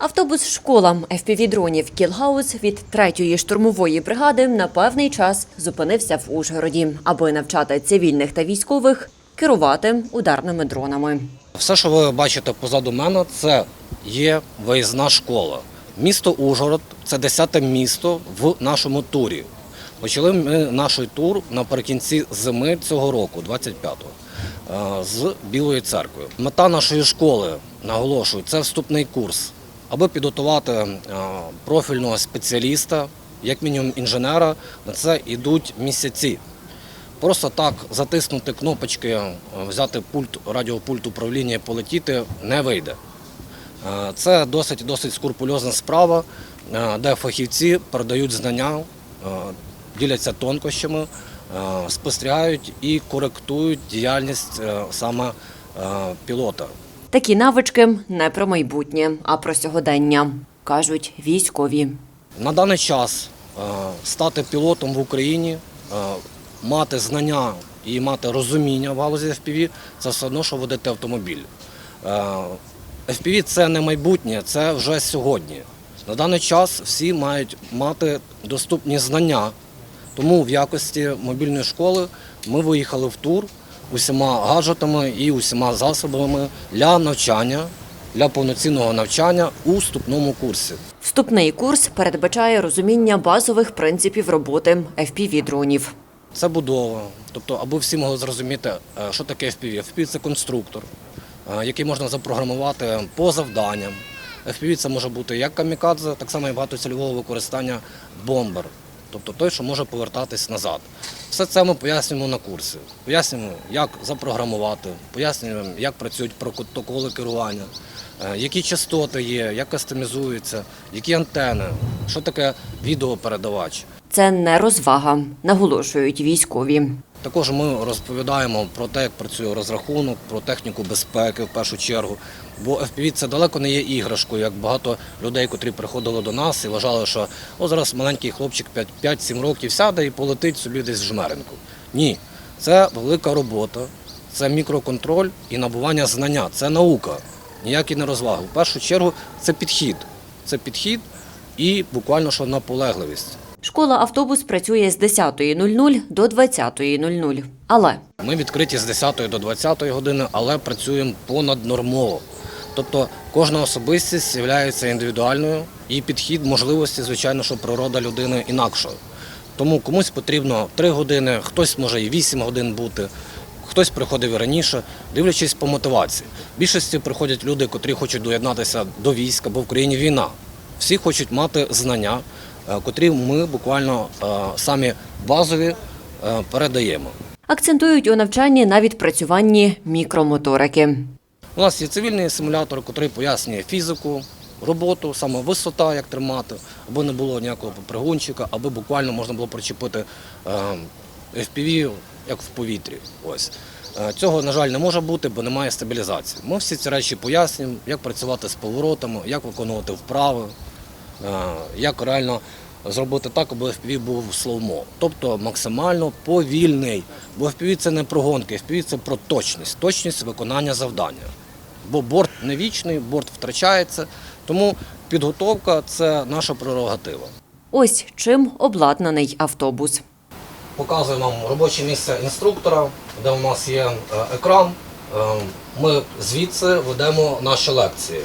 Автобус школа FPV-дронів Кілгаус від 3-ї штурмової бригади на певний час зупинився в Ужгороді, аби навчати цивільних та військових керувати ударними дронами. Все, що ви бачите позаду мене, це є виїзна школа. Місто Ужгород це 10-те місто в нашому турі. Почали ми наш тур наприкінці зими цього року, 25-го, е, з Білої церкви. Мета нашої школи, наголошую, це вступний курс, аби підготувати е, профільного спеціаліста, як мінімум інженера. На це йдуть місяці. Просто так затиснути кнопочки, е, взяти пульт, радіопульт управління і полетіти не вийде. Е, Це досить досить скрупульозна справа, де фахівці передають знання, діляться тонкощами, спостерігають і коректують діяльність саме пілота. Такі навички не про майбутнє, а про сьогодення, кажуть військові. На даний час е, стати пілотом в Україні, е, мати знання і мати розуміння в галузі FPV – це все одно, що водити автомобіль. Е, FPV – це не майбутнє, це вже сьогодні. На даний час всі мають мати доступні знання. Тому в якості мобільної школи ми виїхали в тур усіма гаджетами і усіма засобами для навчання, для повноцінного навчання у вступному курсі. Вступний курс передбачає розуміння базових принципів роботи FPV-дронів. Це будова. Тобто, аби всі могли зрозуміти, е, що таке FPV. FPV – це конструктор, е, який можна запрограмувати по завданням. FPV – це може бути як камікадзе, так само і багатоцільового використання бомбер. Тобто той, що може повертатись назад. Все це ми пояснюємо на курсі. Пояснюємо, як запрограмувати, пояснюємо, як працюють протоколи керування, е, які частоти є, як кастомізуються, які антени, що таке відеопередавач. Це не розвага, наголошують військові. Також ми розповідаємо про те, як працює розрахунок, про техніку безпеки в першу чергу. Бо FPV – це далеко не є іграшкою, як багато людей, котрі приходили до нас і вважали, що о, зараз маленький хлопчик 5-7 років сяде і полетить собі десь в жмеренку. Ні, це велика робота, це мікроконтроль і набування знання, це наука, ніякі не розваги. В першу чергу це підхід. Це підхід і буквально що наполегливість. Школа автобус працює з 10.00 до 20.00. Але Ми відкриті з 10 до 20 години, але працюємо понаднормово. Тобто кожна особистість є індивідуальною і підхід можливості, звичайно, що природа людини інакша. Тому комусь потрібно 3 години, хтось може і 8 годин бути, хтось приходив раніше, дивлячись по мотивації. В більшості приходять люди, котрі хочуть доєднатися до війська, бо в країні війна. Всі хочуть мати знання, котрі ми буквально е, самі базові е, передаємо. акцентують у навчанні на відпрацюванні мікромоторики. У нас є цивільний симулятор, який пояснює фізику, роботу, саме висота, як тримати, аби не було ніякого пригунчика, аби буквально можна було причепити е, FPV як в повітрі. Ось. Е, Цього, на жаль, не може бути, бо немає стабілізації. Ми всі ці речі пояснюємо, як працювати з поворотами, як виконувати вправи, е, як реально зробити так, аби FPV був слоумо. Тобто максимально повільний. Бо FPV – це не про гонки, FPV – це про точність, точність виконання завдання. Бо борт не вічний, борт втрачається, тому підготовка це наша прерогатива. Ось чим обладнаний автобус. Показую вам робоче місце інструктора, де у нас є е, екран. Е, Ми звідси ведемо наші лекції.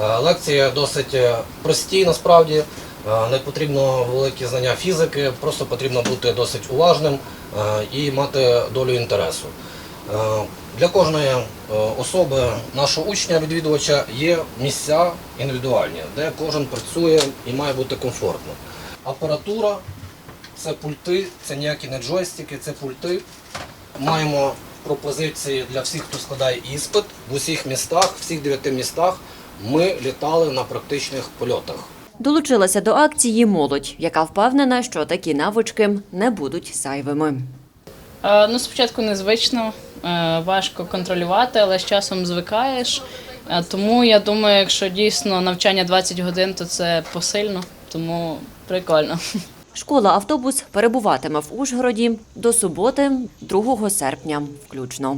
Е, Лекції досить е, прості насправді. Е, Не потрібно великі знання фізики, просто потрібно бути досить уважним і мати долю інтересу. Для кожної особи, нашого учня-відвідувача, є місця індивідуальні, де кожен працює і має бути комфортно. Апаратура це пульти, це ніякі не джойстики, це пульти. Маємо пропозиції для всіх, хто складає іспит в усіх містах, в всіх дев'яти містах. Ми літали на практичних польотах. Долучилася до акції молодь, яка впевнена, що такі навички не будуть зайвими. Е, Ну, спочатку незвично, е, важко контролювати, але з часом звикаєш. Е, Тому я думаю, якщо дійсно навчання 20 годин, то це посильно, тому прикольно. Школа автобус перебуватиме в Ужгороді до суботи, 2 серпня, включно.